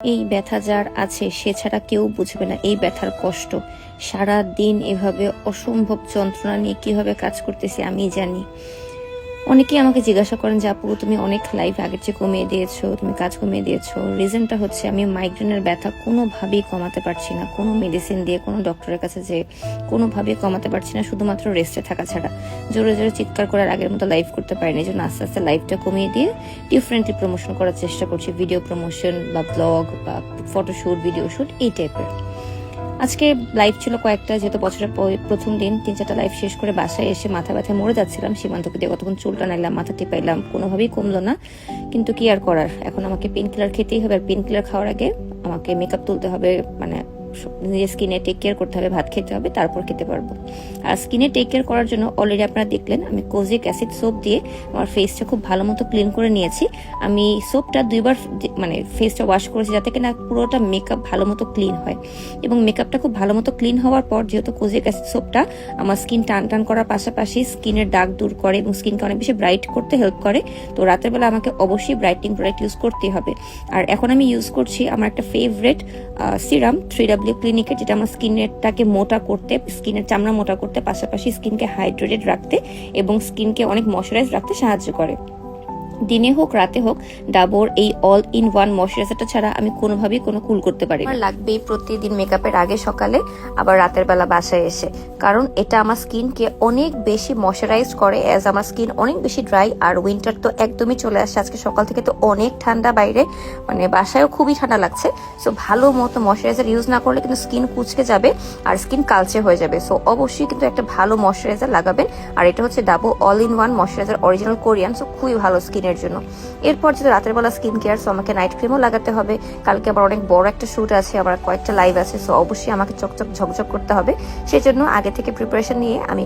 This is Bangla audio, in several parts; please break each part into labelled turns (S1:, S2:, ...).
S1: এই ব্যথা যার আছে, সে ছাড়া কেউ বুঝবে না এই ব্যথার কষ্ট। সারা দিন এভাবে অসম্ভব যন্ত্রণা নিয়ে কীভাবে কাজ করতেছি আমি জানি। অনেকেই আমাকে জিজ্ঞাসা করেন যে, আপু, তুমি অনেক লাইফ আগের চেয়ে কমিয়ে দিয়েছ, তুমি কাজ কমিয়ে দিয়েছ। রিজনটা হচ্ছে আমি মাইগ্রেনের ব্যথা কোনোভাবেই কমাতে পারছি না। কোনো মেডিসিন দিয়ে, কোনো ডক্টরের কাছে যে কোনোভাবেই কমাতে পারছি না। শুধুমাত্র রেস্টে থাকা ছাড়া। জোরে জোরে চিৎকার করার আগের মতো লাইভ করতে পারিনি। জন্য আস্তে আস্তে লাইভটা কমিয়ে দিয়ে ডিফারেন্টলি প্রমোশন করার চেষ্টা করছি। ভিডিও প্রমোশন বা ব্লগ বা ফটোশ্যুট ভিডিও শ্যুট এই টাইপের আজকে লাইভ ছিল কয়েকটা, যেহেতু বছরের প্রথম দিন, তিন চারটা লাইভ শেষ করে বাসায় এসে মাথা ব্যথায় মরে যাচ্ছিলাম। সীমান্তকে দিয়ে কতক্ষণ চুলটা নাইলাম মাথা টিপাইলাম, কোনোভাবেই কমলো না। কিন্তু কি আর করার? এখন আমাকে পেন কিলার খেতেই হবে। আর পেন কিলার খাওয়ার আগে আমাকে মেকআপ তুলতে হবে মানে নিজের স্কিনে টেক কেয়ার করতে হবে, ভাত খেতে হবে, তারপর খেতে পারব। আর স্কিনে টেক কেয়ার করার জন্য অলরেডি আপনারা দেখলেন, আমি কোজিক অ্যাসিড সোপ দিয়ে আমার ফেসটা খুব ভালো মতো ক্লিন করে নিয়েছি। আমি সোপটা দুইবার মানে ফেসটা ওয়াশ করেছি যাতে কিনা পুরোটা মেকআপ ভালো মতো ক্লিন হয়। এবং মেকআপটা খুব ভালো মতো ক্লিন হওয়ার পর যেহেতু কোজিক অ্যাসিড সোপটা আমার স্কিন টান টান করার পাশাপাশি স্কিনের দাগ দূর করে এবং স্কিনকে অনেক বেশি ব্রাইট করতে হেল্প করে, তো রাতের বেলা আমাকে অবশ্যই ব্রাইটিং প্রোডাক্ট ইউজ করতেই হবে। আর এখন আমি ইউজ করছি আমার একটা ফেভারেট সিরাম থ্রি ডাব্লিউ ক্লিনিকের যেটা আমার স্কিনেরটাকে মোটা করতে, স্কিনের চামড়া মোটা করতে, পাশাপাশি স্কিনকে হাইড্রেটেড রাখতে এবং স্কিনকে অনেক ময়শ্চারাইজ রাখতে সাহায্য করে। দিনে হোক, রাতে হোক, ডাবর এই অল ইন ওয়ান ময়শ্চারাইজারটা ছাড়া আমি কোনোভাবেই কোনো কুল করতে পারি আমার লাগবেই প্রতিদিন মেকআপের আগে সকালে, আবার রাতের বেলা বাসায় এসে। কারণ এটা আমার স্কিনকে অনেক বেশি ময়শ্চারাইজ করে অ্যাজ আমার স্কিন অনেক বেশি ড্রাই আর উইন্টার তো একদমই চলে আসছে আজকে সকাল থেকে তো অনেক ঠান্ডা বাইরে মানে বাসায়ও খুবই ঠান্ডা লাগছে। সো ভালো মতো ময়শ্চারাইজার ইউজ না করলে কিন্তু স্কিন কুচকে যাবে, আর স্কিন কালচে হয়ে যাবে। সো অবশ্যই কিন্তু একটা ভালো ময়শ্চারাইজার লাগাবেন। আর এটা হচ্ছে Dabo all in one moisturiser original Korean so খুবই ভালো স্কিনের জন্য। এরপর যদি রাতের বেলা স্কিন কেয়ার সো আমাকে নাইট ক্রিমও লাগাতে হবে। কালকে আবার অনেক বড় একটা শ্যুট আছে, আবার কয়েকটা লাইভ আছে সো অবশ্যই আমাকে চকচক ঝকঝক করতে হবে। সেজন্য আগে থেকে প্রিপারেশন নিয়ে আমি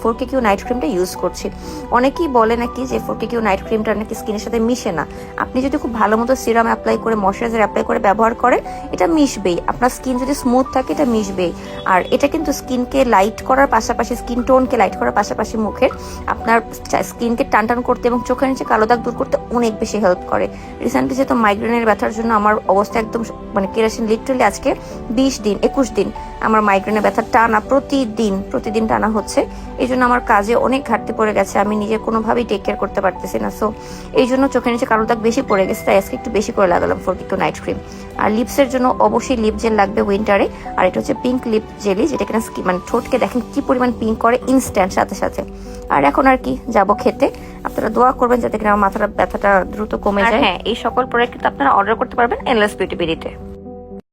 S1: ফোর কে কিউ নাইট ক্রিমটা ইউজ করছি। অনেকেই বলে নাকি যে ফোর কে কিউ নাইট ক্রিমটা নাকি স্কিনের সাথে মিশে না। আপনি যদি খুব ভালো মতো সিরাম অ্যাপ্লাই করে ময়শ্চারাইজার অ্যাপ্লাই করে ব্যবহার করেন, এটা মিশবেই। আপনার স্কিন যদি স্মুথ থাকে, এটা মিশবেই। আর এটা কিন্তু স্কিনকে লাইট করার পাশাপাশি স্কিন টোনকে লাইট করার পাশাপাশি মুখের আপনার স্কিনকে টান টান করতে এবং চোখের নিচে কালো দাগ দূর করতে অনেক বেশি হেল্প করে। রিসেন্টলি যেহেতু মাইগ্রেনের ব্যথার জন্য আমার অবস্থা একদম মানে কেরাসিন লিটারালি আজকে বিশ দিন, একুশ দিন আমার মাইগ্রেনের ব্যথা টানা প্রতিদিন প্রতিদিন টানা হচ্ছে। এই জন্য আমার কাজে অনেক ঘাটতি পড়ে গেছে আমি নিজে কোনোভাবেই টেক কেয়ার করতে পারতেছি না। সো এই জন্য চোখের নিচে কালো দাগ বেশি পড়ে গেছে তাই আজকে একটু বেশি করে লাগালাম ফোর কিকো নাইট ক্রিম আর লিপসের জন্য অবশ্যই লিপ জেল লাগবে উইন্টারে আর এটা হচ্ছে পিঙ্ক লিপ জেলি যেটা কিনা skin- মানে ঠোঁটকে দেখেন কি পরিমাণ পিঙ্ক করে ইনস্ট্যান্ট সাথে সাথে। আর এখন আর কি যাব খেতে। আপনারা দোয়া করবেন যাতে কিনা আমার মাথাটা ব্যথাটা দ্রুত কমে যায়। হ্যাঁ এই সকল প্রোডাক্ট কিন্তু আপনারা অর্ডার করতে পারবেন এনলেস বিউটি বিডিতে